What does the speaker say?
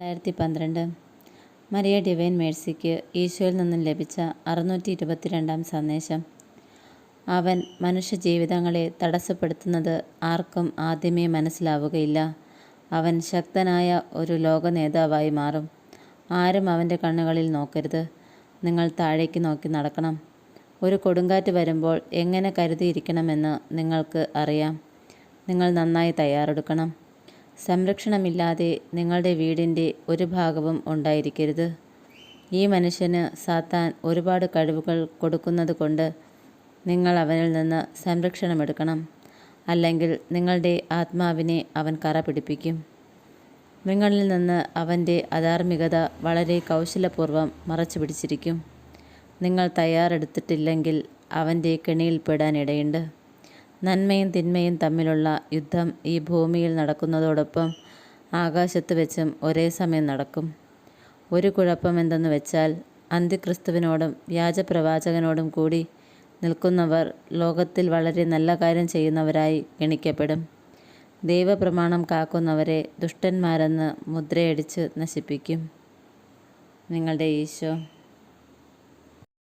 രണ്ടായിരത്തി പന്ത്രണ്ട് Maria divine മേഴ്സിക്ക് ഈശോയിൽ നിന്നും ലഭിച്ച അറുന്നൂറ്റി ഇരുപത്തിരണ്ടാം സന്ദേശം. അവൻ മനുഷ്യജീവിതങ്ങളെ തടസ്സപ്പെടുത്തുന്നത് ആർക്കും ആദ്യമേ മനസ്സിലാവുകയില്ല. അവൻ ശക്തനായ ഒരു ലോക നേതാവായി മാറും. ആരും അവന്റെ കണ്ണുകളിൽ നോക്കരുത്. നിങ്ങൾ താഴേക്ക് നോക്കി നടക്കണം. ഒരു കൊടുങ്കാറ്റ് വരുമ്പോൾ എങ്ങനെ കരുതിയിരിക്കണമെന്ന് നിങ്ങൾക്ക് അറിയാം. നിങ്ങൾ നന്നായി തയ്യാറെടുക്കണം. സംരക്ഷണമില്ലാതെ നിങ്ങളുടെ വീടിന്റെ ഒരു ഭാഗവും ഉണ്ടായിരിക്കരുത്. ഈ മനുഷ്യന് സാത്താൻ ഒരുപാട് കഴിവുകൾ കൊടുക്കുന്നത് കൊണ്ട് നിങ്ങൾ അവനിൽ നിന്ന് സംരക്ഷണമെടുക്കണം. അല്ലെങ്കിൽ നിങ്ങളുടെ ആത്മാവിനെ അവൻ കറ പിടിപ്പിക്കും. നിങ്ങളിൽ നിന്ന് അവന്റെ അധാർമികത വളരെ കൗശലപൂർവം മറച്ചു പിടിച്ചിരിക്കും. നിങ്ങൾ തയ്യാറെടുത്തിട്ടില്ലെങ്കിൽ അവന്റെ കെണിയിൽപ്പെടാനിടയുണ്ട് നന്മയും തിന്മയും തമ്മിലുള്ള യുദ്ധം ഈ ഭൂമിയിൽ നടക്കുന്നതോടൊപ്പം ആകാശത്ത് വെച്ചും ഒരേ സമയം നടക്കും. ഒരു കുഴപ്പം എന്തെന്ന് വെച്ചാൽ അന്ത്യക്രിസ്തുവിനോടും വ്യാജപ്രവാചകനോടും കൂടി നിൽക്കുന്നവർ ലോകത്തിൽ വളരെ നല്ല കാര്യം ചെയ്യുന്നവരായി ഗണിക്കപ്പെടും. ദൈവപ്രമാണം കാക്കുന്നവരെ ദുഷ്ടന്മാരെന്ന് മുദ്രയടിച്ച് നശിപ്പിക്കും. നിങ്ങളുടെ ഈശോ.